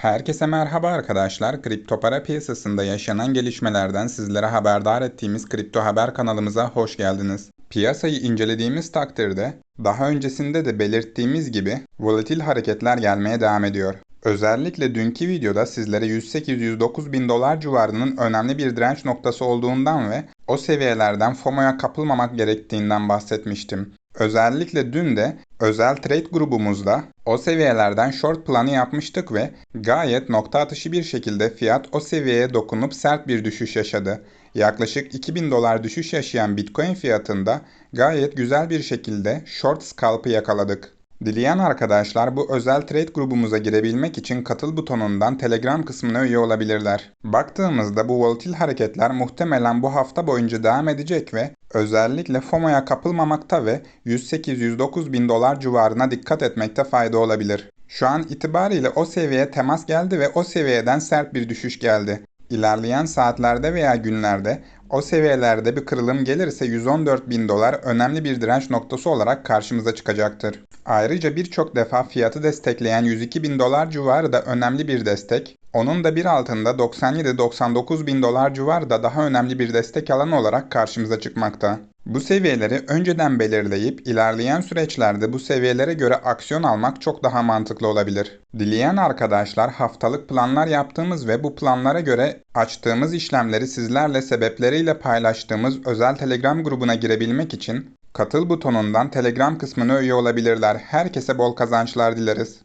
Herkese merhaba arkadaşlar. Kripto para piyasasında yaşanan gelişmelerden sizlere haberdar ettiğimiz Kripto Haber kanalımıza hoş geldiniz. Piyasayı incelediğimiz takdirde daha öncesinde de belirttiğimiz gibi volatil hareketler gelmeye devam ediyor. Özellikle dünkü videoda sizlere 108-109 bin dolar civarının önemli bir direnç noktası olduğundan ve o seviyelerden FOMO'ya kapılmamak gerektiğinden bahsetmiştim. Özellikle dün de özel trade grubumuzda o seviyelerden short planı yapmıştık ve gayet nokta atışı bir şekilde fiyat o seviyeye dokunup sert bir düşüş yaşadı. Yaklaşık 2000 dolar düşüş yaşayan Bitcoin fiyatında gayet güzel bir şekilde short scalp'ı yakaladık. Dileyen arkadaşlar bu özel trade grubumuza girebilmek için katıl butonundan Telegram kısmına üye olabilirler. Baktığımızda bu volatil hareketler muhtemelen bu hafta boyunca devam edecek ve özellikle FOMO'ya kapılmamakta ve 108-109 bin dolar civarına dikkat etmekte fayda olabilir. Şu an itibariyle o seviyeye temas geldi ve o seviyeden sert bir düşüş geldi. İlerleyen saatlerde veya günlerde o seviyelerde bir kırılım gelirse 114 bin dolar önemli bir direnç noktası olarak karşımıza çıkacaktır. Ayrıca birçok defa fiyatı destekleyen 102 bin dolar civarı da önemli bir destek. Onun da bir altında 97-99 bin dolar civarı da daha önemli bir destek alanı olarak karşımıza çıkmakta. Bu seviyeleri önceden belirleyip ilerleyen süreçlerde bu seviyelere göre aksiyon almak çok daha mantıklı olabilir. Dileyen arkadaşlar haftalık planlar yaptığımız ve bu planlara göre açtığımız işlemleri sizlerle sebepleriyle paylaştığımız özel Telegram grubuna girebilmek için katıl butonundan Telegram kısmına üye olabilirler. Herkese bol kazançlar dileriz.